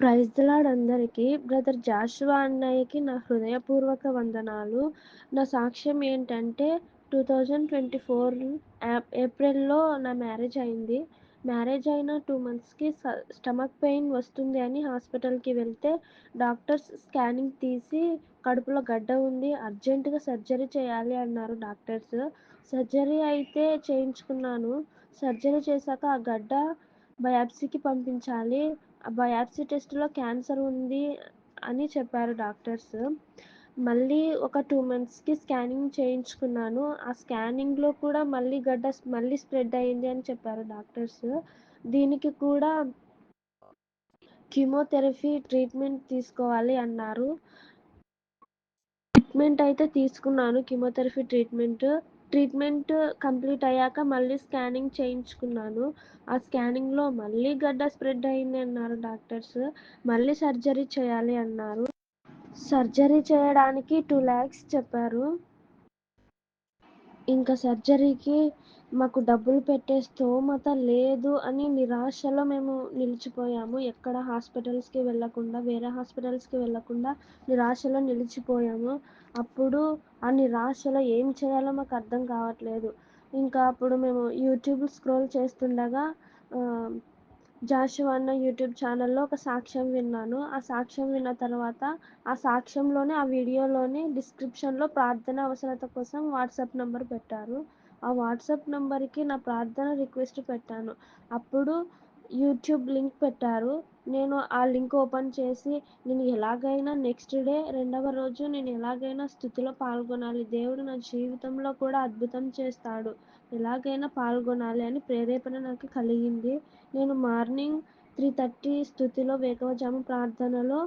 Praise అందరికీ. Brother Joshua అన్నయ్యకి నా హృదయపూర్వక వందనాలు. నా సాక్ష్యం ఏంటంటే టూ థౌజండ్ ట్వంటీ ఫోర్ ఏప్రిల్లో నా మ్యారేజ్ అయింది. మ్యారేజ్ అయిన టూ మంత్స్కి స్టమక్ పెయిన్ వస్తుంది అని హాస్పిటల్కి వెళ్తే డాక్టర్స్ స్కానింగ్ తీసి కడుపులో గడ్డ ఉంది అర్జెంటుగా సర్జరీ చేయాలి అన్నారు డాక్టర్స్. సర్జరీ అయితే చేయించుకున్నాను. సర్జరీ చేశాక ఆ గడ్డ బయాప్సీకి పంపించాలి. బయాప్సీ టెస్ట్లో క్యాన్సర్ ఉంది అని చెప్పారు డాక్టర్స్. మళ్ళీ ఒక టూ మంత్స్కి స్కానింగ్ చేయించుకున్నాను. ఆ స్కానింగ్లో కూడా మళ్ళీ గడ్డ మళ్ళీ స్ప్రెడ్ అయింది అని చెప్పారు డాక్టర్స్. దీనికి కూడా కీమోథెరపీ ట్రీట్మెంట్ తీసుకోవాలి అన్నారు. ట్రీట్మెంట్ అయితే తీసుకున్నాను కీమోథెరపీ ట్రీట్మెంట్. ట్రీట్మెంట్ కంప్లీట్ అయ్యాక మళ్ళీ స్కానింగ్ చేయించుకున్నాను. ఆ స్కానింగ్లో మళ్ళీ గడ్డ స్ప్రెడ్ అయింది అన్నారు డాక్టర్స్. మళ్ళీ సర్జరీ చేయాలి అన్నారు. సర్జరీ చేయడానికి టూ ల్యాక్స్ చెప్పారు. ఇంకా సర్జరీకి మాకు డబ్బులు పెట్టే స్తోమత లేదు అని నిరాశలో మేము నిలిచిపోయాము. ఎక్కడ హాస్పిటల్స్కి వెళ్ళకుండా వేరే హాస్పిటల్స్కి వెళ్ళకుండా నిరాశలో నిలిచిపోయాము. అప్పుడు ఆ నిరాశలో ఏం చేయాలో మాకు అర్థం కావట్లేదు. ఇంకా అప్పుడు మేము యూట్యూబ్ స్క్రోల్ చేస్తుండగా జాషువా అన్న యూట్యూబ్ ఛానల్లో ఒక సాక్ష్యం విన్నాను. ఆ సాక్ష్యం విన్న తర్వాత ఆ సాక్ష్యంలోనే ఆ వీడియోలోనే డిస్క్రిప్షన్లో ప్రార్థన అవసరత కోసం వాట్సాప్ నెంబర్ పెట్టారు. ఆ వాట్సాప్ నెంబర్కి నా ప్రార్థన రిక్వెస్ట్ పెట్టాను. అప్పుడు యూట్యూబ్ లింక్ పెట్టారు. నేను ఆ లింక్ ఓపెన్ చేసి నేను ఎలాగైనా నెక్స్ట్ డే రెండవ రోజు నేను ఎలాగైనా స్థుతిలో పాల్గొనాలి. దేవుడు నా జీవితంలో కూడా అద్భుతం చేస్తాడు. ఎలాగైనా పాల్గొనాలి అని ప్రేరేపణ నాకు కలిగింది. నేను మార్నింగ్ త్రీ థర్టీ స్థుతిలో వేకవజాము ప్రార్థనలో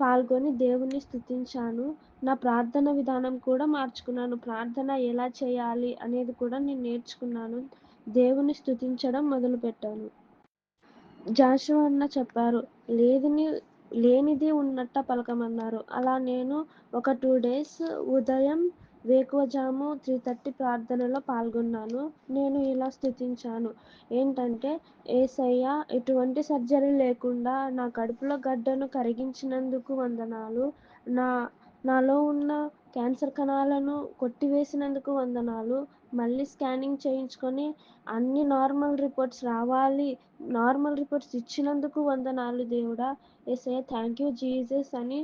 పాల్గొని దేవుణ్ణి స్థుతించాను. నా ప్రార్థన విధానం కూడా మార్చుకున్నాను. ప్రార్థన ఎలా చేయాలి అనేది కూడా నేను నేర్చుకున్నాను. దేవుని స్థుతించడం మొదలుపెట్టాను. జాషువా అన్న చెప్పారు లేదని లేనిది ఉన్నట్ట పలకమన్నారు. అలా నేను ఒక టూ డేస్ ఉదయం వేకువజాము త్రీ థర్టీ ప్రార్థనలో పాల్గొన్నాను. నేను ఇలా స్థుతించాను. ఏంటంటే ఏసయ్య ఎటువంటి సర్జరీ లేకుండా నా కడుపులో గడ్డను కరిగించినందుకు వందనాలు. నా నాలో ఉన్న క్యాన్సర్ కణాలను కొట్టివేసినందుకు వందనాలు. మళ్ళీ స్కానింగ్ చేయించుకొని అన్ని నార్మల్ రిపోర్ట్స్ రావాలి. నార్మల్ రిపోర్ట్స్ ఇచ్చినందుకు వందనాలు దేవుడా. ఎస్ఐ థ్యాంక్ యూ జీసస్ అని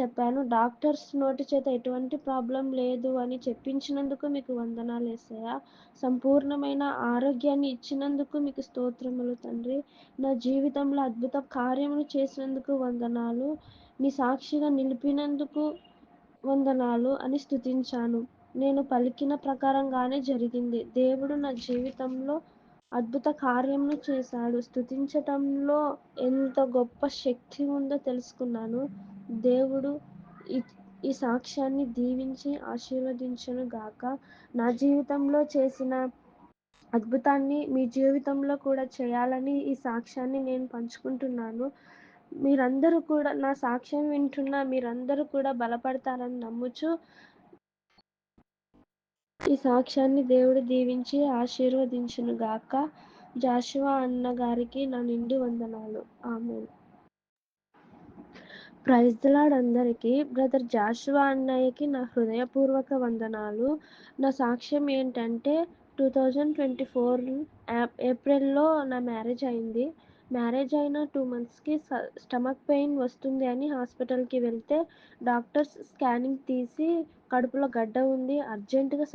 చెప్పాను. డాక్టర్స్ నోటి చేత ఎటువంటి ప్రాబ్లం లేదు అని చెప్పించినందుకు మీకు వందనాలు ఎస్ఐయా సంపూర్ణమైన ఆరోగ్యాన్ని ఇచ్చినందుకు మీకు స్తోత్రములు తండ్రి. నా జీవితంలో అద్భుత కార్యములు చేసినందుకు వందనాలు. మీ సాక్షిగా నిలిపినందుకు వందనాలు అని స్థుతించాను నేను పలికిన ప్రకారంగానే జరిగింది. దేవుడు నా జీవితంలో అద్భుత కార్యములు చేశాడు. స్థుతించటంలో ఎంత గొప్ప శక్తి ఉందో తెలుసుకున్నాను. దేవుడు ఈ ఈ సాక్ష్యాన్ని దీవించి ఆశీర్వదించను గాక. నా జీవితంలో చేసిన అద్భుతాన్ని మీ జీవితంలో కూడా చేయాలని ఈ సాక్ష్యాన్ని నేను పంచుకుంటున్నాను. మీరందరూ కూడా నా సాక్ష్యం వింటున్న మీరందరూ కూడా బలపడతారని నమ్ముచు ఈ సాక్ష్యాన్ని దేవుడు దీవించి ఆశీర్వదించును గాక. జాషువా అన్న గారికి నా నిండి వందనాలు. ఆమె ప్రైజ్ ది అందరికీ. బ్రదర్ జాషువా అన్నయ్యకి నా హృదయపూర్వక వందనాలు. నా సాక్ష్యం ఏంటంటే టూ థౌజండ్ ట్వంటీ ఫోర్ ఏప్రిల్లో నా మ్యారేజ్ అయింది. మ్యారేజ్ అయిన టూ మంత్స్కి స్టమక్ పెయిన్ వస్తుంది అని హాస్పిటల్కి వెళ్తే డాక్టర్స్ స్కానింగ్ తీసి కడుపులో గడ్డ ఉంది. అర్జెంటుగా